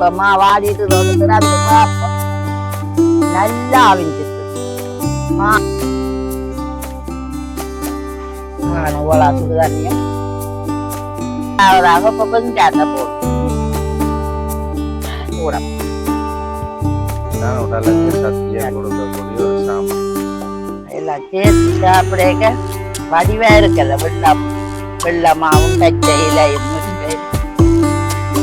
இப்பமா வாடிட்டு தோணுதுன்னா நல்லா அவிஞ்சிட்டு ஓலா சுடுதண்ணியும் அவ்வளோதாக இப்போ கொஞ்சம் அந்த போடும் கூட எல்லாம் சேர்த்து சாப்பிடக்க வடிவா இருக்கல வெள்ளம் வெள்ளமாவும் முருங்கை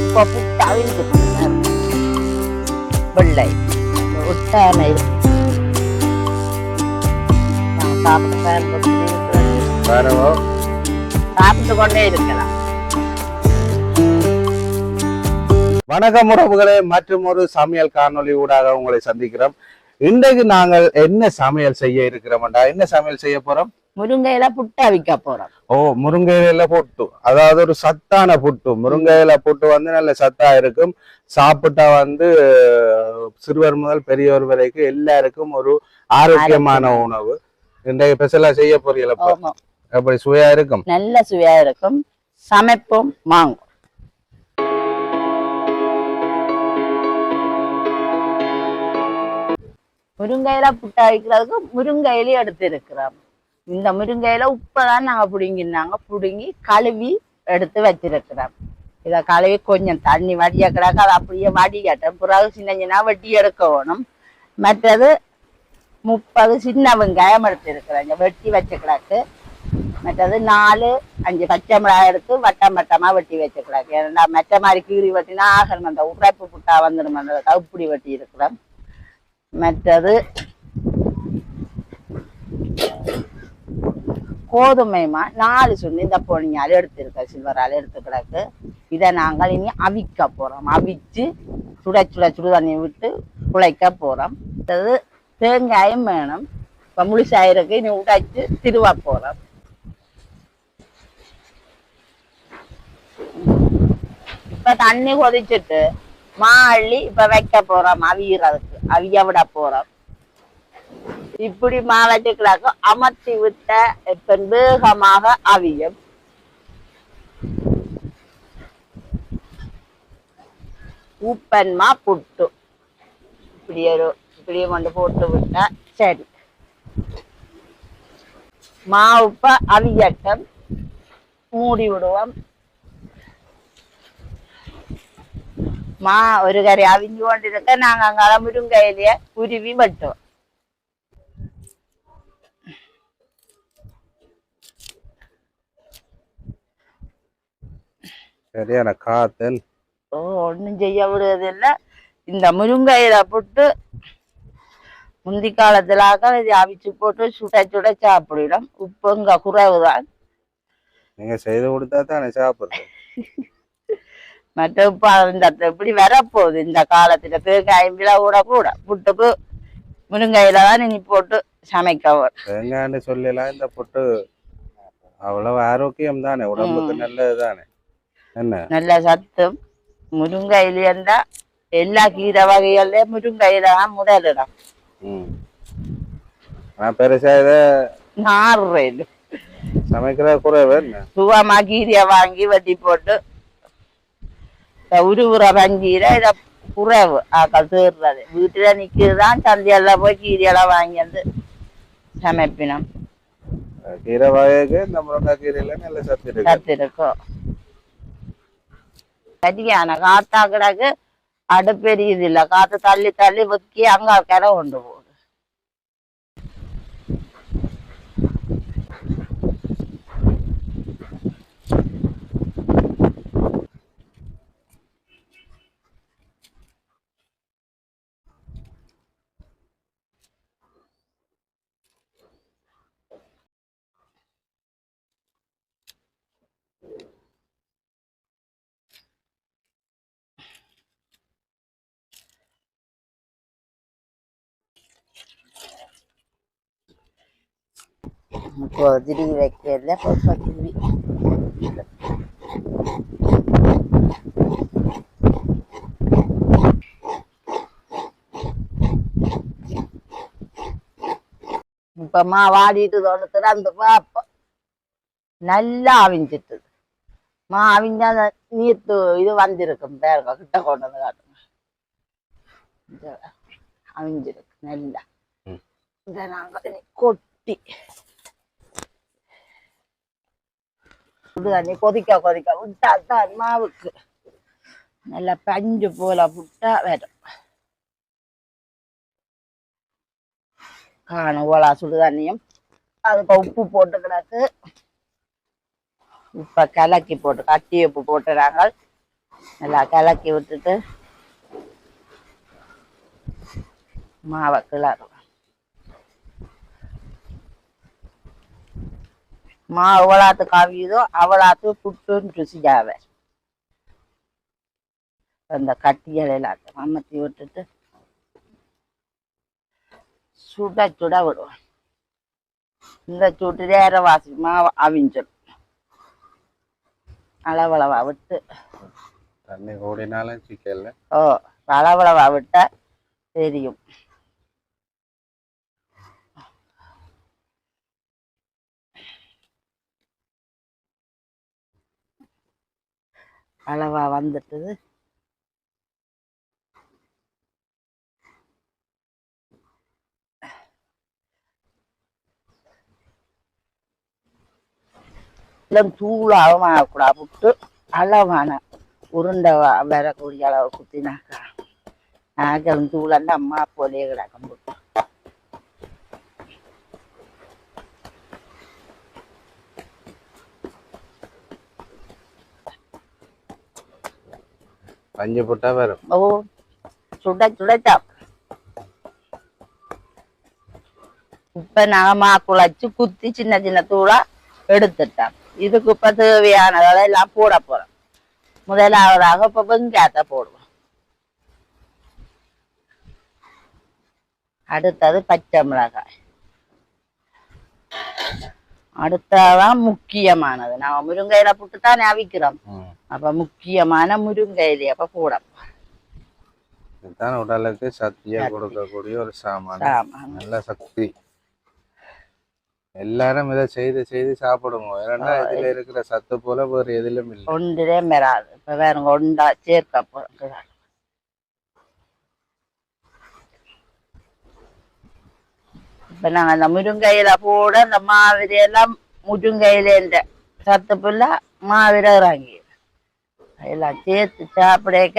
இப்போ புட்டு அவிழ்ந்து வெள்ளை. சாப்பிட்டு கொண்டே இருக்கலாம். வணக்கம் உறவுகளே மற்றும் ஒரு சமையல் காணொளி ஊடாக உங்களை சந்திக்கிறோம். இன்றைக்கு நாங்கள் என்ன சமையல் செய்ய இருக்கிறோம்டா என்ன சமையல் செய்ய போறோம்? முருங்கையில புட்டு அவிக்க போறோம். ஓ முருங்கையில புட்டு. அதாவது ஒரு சத்தான புட்டு. முருங்கையில புட்டு வந்து நல்ல சத்தா இருக்கும். சாப்பிட்டா வந்து சிறுவர் முதல் பெரியவர் வரைக்கும் எல்லாருக்கும் ஒரு ஆரோக்கியமான உணவு. இன்றைக்கு ஸ்பெஷலா செய்ய போறீங்களா. அப்படி சுவையா இருக்கும்? நல்ல சுவையா இருக்கும். சமைப்போம் வாங்கும் முருங்கையில புட்டா வைக்கிறதுக்கு முருங்கையில எடுத்து இருக்கிறோம் இந்த முருங்கையில உப்பதான் நாங்க புடுங்கினாங்க. புடுங்கி கழுவி எடுத்து வச்சிருக்கிறோம். இதை கழுவி கொஞ்சம் தண்ணி வடிய கிடக்கு. அதை அப்படியே வடிகட்டும். பிறகு சின்ன சின்ன வெட்டி எடுக்க வேணும் மற்றது முப்பது சின்ன வெங்காயம் எடுத்து வெட்டி வச்ச கிடக்கு. மற்றது நாலு அஞ்சு பச்சை மிளகாய் எடுத்து வட்டம் வட்டமா வெட்டி வச்சுக்கலாம் ஏன்னா மெச்ச மாதிரி கீறி வெட்டினா ஆகணும். அந்த உரைப்பு புட்டா வந்துடும் அந்த கவுப்படி வெட்டி இருக்கிறோம். மற்றது கோதுமைமா நாலு சொல்லி இந்த பொணியால் எடுத்துருக்க சில்வரால் எடுத்து கிடக்கு. இதை நாங்கள் இனி அவிக்க போறோம். அவிச்சு சுட சுட சுடு தண்ணி விட்டு குழைக்க போறோம். அது தேங்காயும் வேணும். இப்போ முழுசாயிருக்கு இனி உடைச்சு திருவ போறோம். இப்ப தண்ணி கொதிச்சுட்டு மா அள்ளி இப்போ வைக்க போகிறோம் அவியறதுக்கு. அவிய விட போறோம். இப்படி மாவட்டங்களாக அமர்த்தி விட்ட பெண் வேகமாக அவியும். உப்பன்மா புட்டு. இப்படி ஒரு இப்படியே கொண்டு போட்டு விட்டா. சரி. மா உப்ப அவியட்டம். மூடி விடுவோம். மா ஒரு கரை அவிஞ்சு கொண்டிருக்க நாங்கள் அங்கால முருங்கையிலேயே உருவி வெட்டோம் சரியான காத்தல். ஒன்றும் செய்ய விடுவதில்ல. இந்த முருங்கையில போட்டு முந்தி காலத்துலாக்க இது அவிச்சு போட்டு சுட சுட சாப்பிடலாம் உப்பு இங்க குறைவுதான். நீங்க செய்து கொடுத்தா தானே சாப்பிடுறது. மற்ற உப்பு இந்த இப்படி வரப்போகுது? இந்த காலத்துல தேங்காய் விலை கூட கூட புட்டுக்கு முருங்கையில தான் இனி போட்டு சமைக்க. தேங்காய்னு சொல்லலாம் இந்த புட்டு அவ்வளவு ஆரோக்கியம் தானே உடம்புக்கு நல்லது தானே நல்ல சத்தும். முருங்கையில இருந்தா எல்லா கீரை வகைகள்ல முருங்கையில தான் முதலிடம். பெருசா இதை நாறு சமைக்கிற குறைவு சுவமா கீரையை வாங்கி வெட்டி போட்டு உருவுற பஞ்சீரை இத குறைவு. ஆக்கள் தேடுறது வீட்டுல நிக்கிறதுதான் சந்தையெல்லாம் போய் கீரையெல்லாம் வாங்கி வந்து சமைப்பினோம். கீரை வகைக்கு இந்த முருங்கைக் கீரையில நல்ல சத்து இருக்கு. சத்து இருக்கும் சரியான காத்தா கிடக்கு அடுப்பெரியுது இல்ல. காத்து தள்ளி தள்ளி வைக்கி அங்கே கரை கொண்டு போகுது இப்போ திருவி வைக்கிறதுல இப்போ திருவி. இப்பமா வாடிட்டு தோட்டத்துல அந்த பாப்பா நல்லா அவிஞ்சிட்டு மா அவிஞ்சா அந்த நீர்த்து இது வந்திருக்கும் பேருங்க கிட்ட கொண்டு வந்து காட்டுங்க இந்த அவிஞ்சிருக்கு நல்லா ம். இதை நாங்கள் இனி சுடு சுடுதண்ணி கொதிக்க கொதிக்க. விட்டா தான் மாவுக்கு. நல்லா பஞ்சு போல விட்டா வரும் காணும் ஓலா சுடுதண்ணியும் அதுக்கு உப்பு போட்டு கிடக்கு உப்பை கலக்கி போட்டு கட்டி உப்பு போட்டுறாங்க. நல்லா கலக்கி விட்டுட்டு மாவை கிளறும். மா எவ்வளாத்து காவியுதோ அவளாத்து புட்டுன்னு ருசியாவ அந்த கட்டியல் எல்லாத்தையும் அமர்த்தி விட்டுட்டு சுட சுட விடுவோம் இந்த சுட்டுலே அரைவாசி மாவு அவிஞ்சிடும் அளவளவா விட்டு. தண்ணி சிக்கல்ல ஓ அளவளவா விட்டா தெரியும். அளவா வந்துட்டுது. எல்லாம் தூளாகவும் ஆகக்கூடாது. விட்டு அளவான உருண்டை வரக்கூடிய அளவு குத்தினாக்கா ஆகலும் தூளன்னு அம்மா போலே கிடக்கும். போட்டு பஞ்சு போட்டா வரும். ஓ சுட சுடச்சா இப்ப நாங்க குழச்சு குத்தி சின்ன சின்ன தூளா எடுத்துட்டோம் இதுக்கு இப்ப தேவையானதை எல்லாம் போட போறோம். முதலாவதாக இப்ப வெங்காயத்தை போடுவோம். அடுத்தது பச்சை மிளகாய். அடுத்ததான் முக்கியமானது. நாம முருங்கையில புட்டு தானே அவிக்கிறோம். அப்ப முக்கியமான முருங்கையில அப்ப போட இதுதான் உடலுக்கு சக்தியா கொடுக்கக்கூடிய ஒரு சாமான் நல்ல சக்தி எல்லாரும் இதை செய்து செய்து சாப்பிடுங்க ஏன்னா இதுல இருக்கிற சத்து போல வேறு எதிலும் இல்லை ஒன்றிலே பெறாது இப்ப வேற ஒண்டா சேர்க்க போறோம் இப்ப நாங்க அந்த முருங்கையில போட அந்த மாவிரை எல்லாம் முருங்கையில இந்த சத்து புல்ல மாவிரை இறங்கி எல்லாம் சேர்த்து சாப்பிடக்க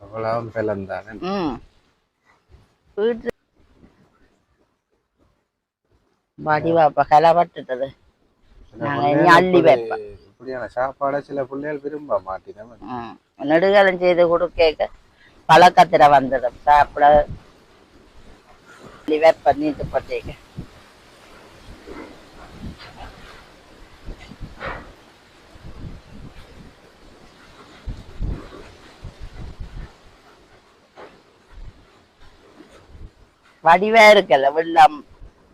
அவ்வளவும் பலம் தானே ம் வீட்டு வடிவா இப்ப கலப்பட்டுட்டது நாங்க இனி அள்ளி வைப்போம் இப்படியான சாப்பாடை சில பிள்ளைகள் விரும்ப மாட்டினோம் ம். நெடுகாலம் செய்து கொடுக்க பழக்கத்துல வந்துடும் சாப்பிட லிவர் பண்ணிட்டு போட்டீங்க வடிவா இருக்கல. வெள்ளம்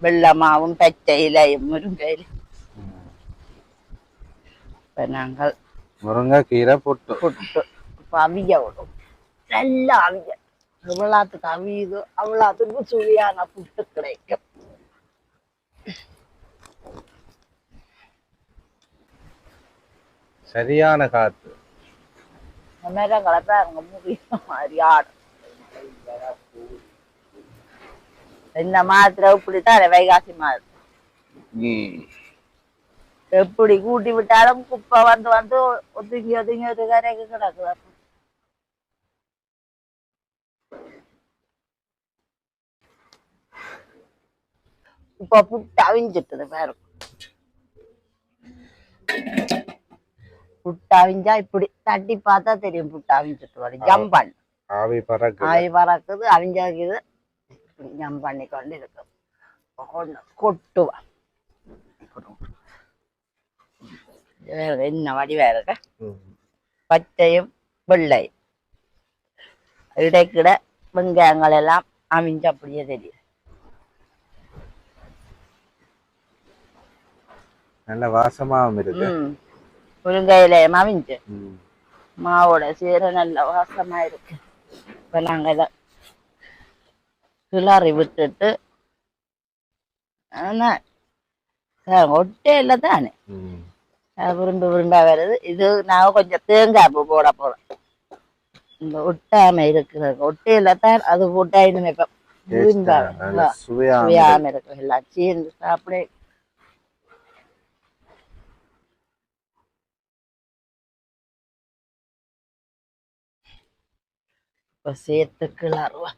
வெள்ளமாவும் பச்சை இலையும் முருங்கையில இப்ப நாங்கள் முருங்கைக்கீரை பொட்டு. புட்டு. இப்ப அவிய விடும். நல்லா அவிய. எவ்வளோத்துக்கு அவியுதோ. அவ்வளோத்துக்கு சுவையான புட்டு கிடைக்கும். சரியான காத்து. மாதிரி கலப்பா அங்க முடியும் மாதிரி ஆடும். இந்த மாத்திரை இப்படித்தான் வைகாசி மாதம். எப்படி கூட்டி விட்டாலும் குப்பை வந்து வந்து ஒதுங்கி ஒதுங்கி ஒரு கரைக்கு கிடக்குது. இப்ப புட்டு அவிஞ்சிட்டுது பாருங்க புட்டு அவிஞ்சா இப்படி தட்டி பார்த்தா தெரியும் புட்டு அவிஞ்சிட்டு வரும். ஜம்ப் பண்ணு ஆவி பறக்கு ஆய் பறக்குது அவிஞ்சாக்குது. வேற என்ன வடிவா இருக்க ம். பச்சையும் வெள்ளையும் இடைக்கிட வெங்காயங்கள் எல்லாம் அவிஞ்சு அப்படியே தெரியும் நல்ல வாசமாவும் இருக்கு ம் முருங்கையிலையும் அவிஞ்சு ம். மாவோட சீர நல்ல வாசமா இருக்கு இப்ப நாங்க கிளறி விட்டுட்டு ஆனா ஒட்டே இல்லை தானே. விரும்பி விரும்பா வருது. இது நான் கொஞ்சம் தேங்காய் பூ போட போறேன். இந்த ஒட்டாம இருக்கிறது. ஒட்டையில தான் அது போட்டா இன்னும் இப்ப விரும்பா. நல்ல சுவையா சுவையாம இருக்கும் எல்லாம் சேர்ந்து சாப்பிட. இப்ப சேர்த்துக்கலாருவா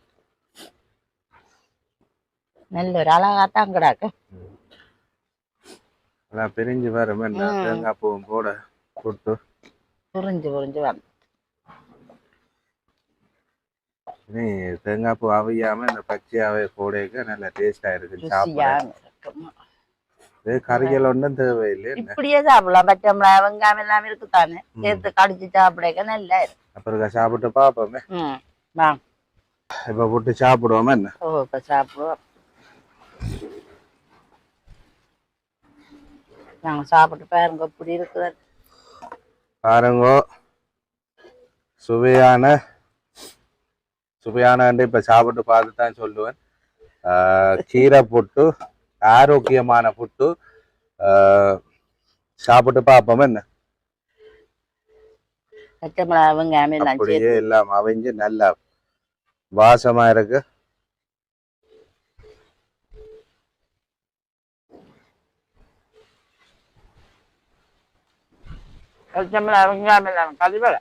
நல்ல அழகாத்தான் கிடாக்கு. எல்லாம் பிரிஞ்சு வரும் என்ன ம். தேங்காய் பூவும் போட போட்டு. புரிஞ்சு புரிஞ்சு வந்து நீ தேங்காய் பூ அவியாம இந்த பச்சையாவே போடைக்க நல்ல டேஸ்டா இருக்கு. சாப்பிட. கறிகள் ஒன்றும் தேவையில்லை. இப்படியே சாப்பிடலாம். பச்சை மிளகாய் வெங்காயம் எல்லாம் இருக்குதானே சேர்த்து கடிச்சு சாப்பிடக்க நல்லா இருக்கும் அப்புறம் சாப்பிட்டு பார்ப்போமே இப்ப போட்டு சாப்பிடுவோமே என்ன? ஓ இப்போ சாப்பிடுவோம். நாங்க சாப்பிட்டு பாருங்க இப்படி இருக்குது பாருங்க. சுவையான சுவையான இப்ப சாப்பிட்டு பார்த்து தான் சொல்லுவேன் கீரை புட்டு ஆரோக்கியமான புட்டு சாப்பிட்டு பார்ப்போம் என்ன? அப்படியே எல்லாம் அவிஞ்சு நல்லா வாசமா இருக்கு. பச்சை மிளகாய் வெங்காயம் எல்லாம் கறிவேலை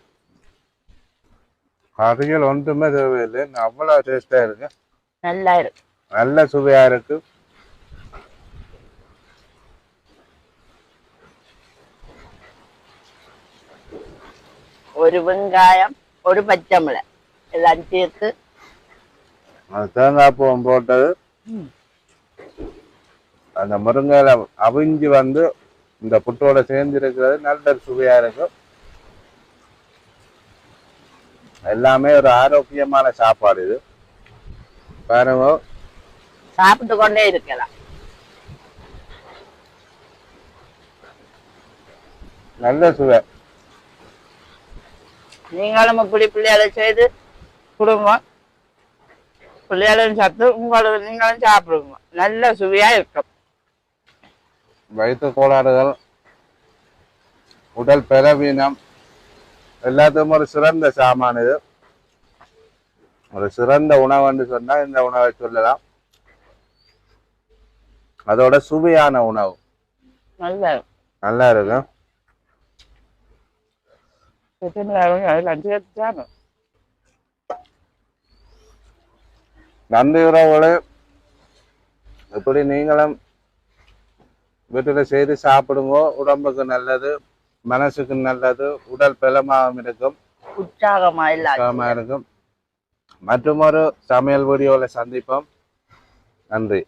கறிகள் ஒன்றுமே தேவையில்லை அவ்வளவு டேஸ்டா இருக்கு. நல்லா இருக்கு. நல்ல சுவையா இருக்கு. ஒரு வெங்காயம் ஒரு பச்சை மிளகாய். எல்லாம் சேர்த்து அந்த தேங்காய் பூவம் போட்டது. அந்த முருங்கையில அவிஞ்சு வந்து இந்த புட்டோட சேர்ந்து இருக்கிறது நல்ல சுவையா இருக்கும். எல்லாமே ஒரு ஆரோக்கியமான சாப்பாடு இது. பாருங்க. சாப்பிட்டு கொண்டே இருக்கலாம். நல்ல சுவை. நீங்களும் இப்படி பிள்ளைகளை செய்து கொடுங்க. பிள்ளைகளும் சத்து உங்களுக்கு நீங்களும் சாப்பிடுங்க. நல்ல சுவையா இருக்கும். வயிற்று கோளாறுகள் உடல் பலவீனம் எல்லாத்துக்கும் ஒரு சிறந்த சாமான் இது. ஒரு சிறந்த உணவுன்னு சொன்னா இந்த உணவை சொல்லலாம். அதோட சுவையான உணவு. நல்லா இருக்கும். நன்றி உறவுகளே. இப்படி நீங்களும் வீட்டில் செய்து சாப்பிடுங்க. உடம்புக்கு நல்லது மனசுக்கு நல்லது உடல் பலமாகவும் இருக்கும். உற்சாகமா இல்லாத உற்சாகமா இருக்கும். மற்றும் ஒரு சமையல் வீடியோவில் சந்திப்போம். நன்றி.